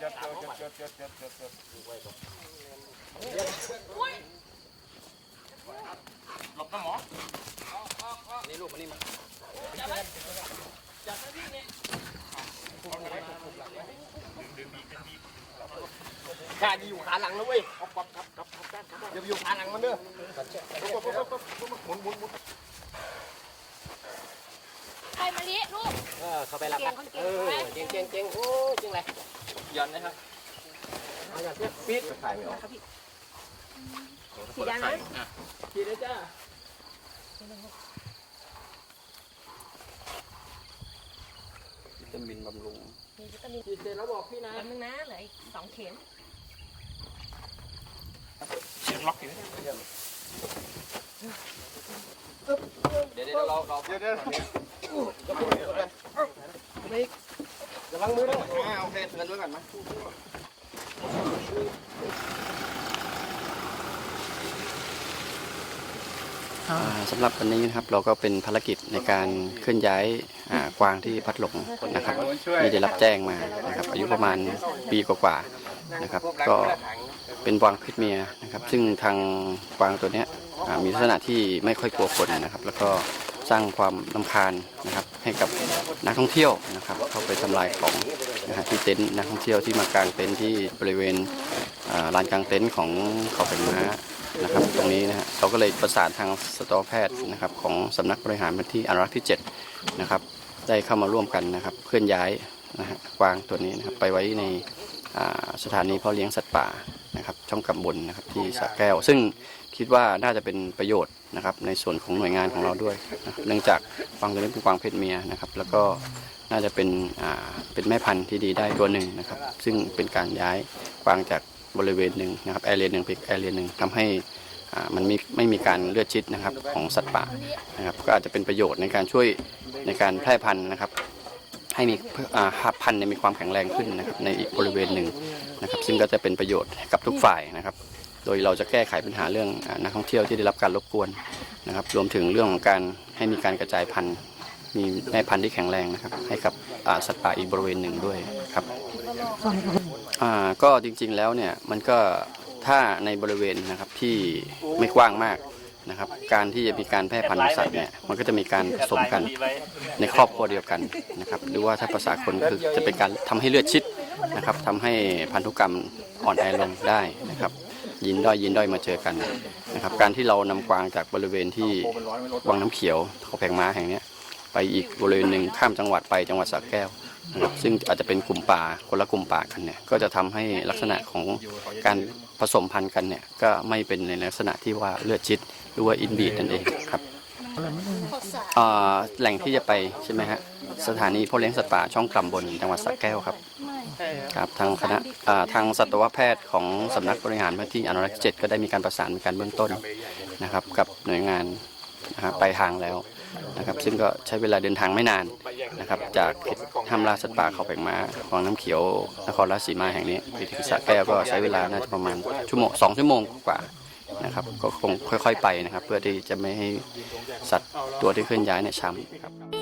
จ็ดเจ็ดเจ็ดเจ็ดเจ็ดเจ็ดเจ็ดเจ็ดหลบนะหมอนี่ลูกมันนี่มาขาอยู่ขาหลังนะเว้ยอย่าไปอยู่ขาหลังมันเด้อหมุนหมุนหมุนไปมาลิลูก เออ เข้าไปรับเก่งคนเก่งเออเก่งเก่งเก่งโอ้จริงเลยห ย่อนนะครับเอาหย่อนเสียปิดถ่ายไม่ออกสีแดงนะปิดเลยจ้าวิตามินบำรุงมีวิตามินปิดเสร็จแล้วบอกพี่นะแป๊บนึงนะเหลืออีกสองเข็มเสียงล็อกอยู่เดี๋ยวเดี๋ยวเราเราเดี๋ยวเดี๋ยว วังมือด้วยอ่าโอเคเงินด้วยกันมสำหรับวันนี้นะครับเราก็เป็นภารกิจในการเคลื่อนย้ายกวางที่พัดหลงนะครับที่ได้รับแจ้งมานะครับ อายุประมาณปีกว่าๆนะครับ ก็เป็นกวางเพศเมียนะครับ ซึ่งทางกวางตัวนี้มีลักษณะที่ไม่ค่อยกลัวคนนะครับ แล้วก็ สร้างความลำคาญนะครับให้กับนักท่องเที่ยวนะครับ เข้าไปทำลายของนะฮะที่เต็นท์นักท่องเที่ยวที่มากางเต็นท์ที่บริเวณลานกางเต็นท์ของเขาเป็นม้านะครับตรงนี้นะฮะเราก็เลยประสานทางสตวแพทย์นะครับของสำนักบริหารพื้นที่อนุรักษ์ที่7นะครับได้เข้ามาร่วมกันนะครับเคลื่อนย้ายนะฮะกวางตัวนี้นะครับไปไว้ในสถานีเพาะเลี้ยงสัตว์ป่านะครับช่องกำบลนะครับที่สระแก้ว ซึ่ง คิดว่าน่าจะเป็นประโยชน์นะครับในส่วนของหน่วยงานของเราด้วยนะเนื่องจากกวางตัวนี้เป็นกวางเพศเมียนะครับแล้วก็น่าจะเป็นอ่าเป็นแม่พันธุ์ที่ดีได้ตัวหนึ่งนะครับ ซึ่งเป็นการย้ายกวางจากบริเวณหนึ่งนะครับแอเรียหนึ่งไปแอเรียหนึ่งทำให้อ่ามันมีไม่มีการเลือดชิดนะครับของสัตว์ป่านะครับก็อาจจะเป็นประโยชน์ในการช่วยในการแพร่พันธุ์นะครับ ให้มีอ่าพันธุ์เนี่ยมีความแข็งแรงขึ้นนะครับในอีกบริเวณหนึ่งนะครับซึ่งก็จะเป็นประโยชน์กับทุกฝ่ายนะครับ โดยเราจะแก้ไขปัญหาเรื่องนักท่องเที่ยวที่ได้รับการรบกวนนะครับ รวมถึงเรื่องของการให้มีการกระจายพันธุ์ มีแม่พันธุ์ที่แข็งแรงนะครับ ให้กับสัตว์ป่าอีกบริเวณหนึ่งด้วยครับก็จริงๆแล้วเนี่ยมันก็ถ้าในบริเวณนะครับที่ไม่กว้างมากนะครับ การที่จะมีการแพร่พันธุ์สัตว์เนี่ยมันก็จะมีการผสมกันในครอบครัวเดียวกันนะครับ หรือว่าถ้าภาษาคนคือจะเป็นการทำให้เลือดชิดนะครับทำให้พันธุกรรมอ่อนแอลงได้นะครับ ยินด้อยยินด้อยมาเจอกันนะครับ การที่เรานำกวางจากบริเวณที่วังน้ำเขียวเขาแผงม้าแห่งนี้ไปอีกบริเวณหนึ่งข้ามจังหวัดไปจังหวัดสระแก้วนะครับซึ่งอาจจะเป็นกลุ่มป่าคนละกลุ่มป่ากันเนี่ยก็จะทำให้ลักษณะของการผสมพันธุ์กันเนี่ยก็ไม่เป็นในลักษณะที่ว่าเลือดชิดหรือว่าอินบีดนั่นเองครับอ่าแหล่งที่จะไปใช่ไหมฮะสถานีพ่อเลี้ยงสัตว์ป่าช่องกลำบนจังหวัดสระแก้วครับ ครับทางคณะอ่าทางสัตวแพทย์ของสำนักบริหารพื้นที่อนุรักษ์เจ็ดก็ได้มีการประสานในการเบื้องต้นนะครับ กับหน่วยงานนะฮะไปทางแล้วนะครับ ซึ่งก็ใช้เวลาเดินทางไม่นานนะครับ จากทำลาสัตว์ป่าเขาแผงม้าของน้ำเขียวนครราชสีมาแห่งนี้ไปถึงสระแก้วก็ใช้เวลาน่าจะประมาณชั่วโมงสองชั่วโมงกว่านะครับ ก็คงค่อย ๆ ไปนะครับ เพื่อที่จะไม่ให้สัตว์ตัวที่เคลื่อนย้ายเนี่ยช้ำครับ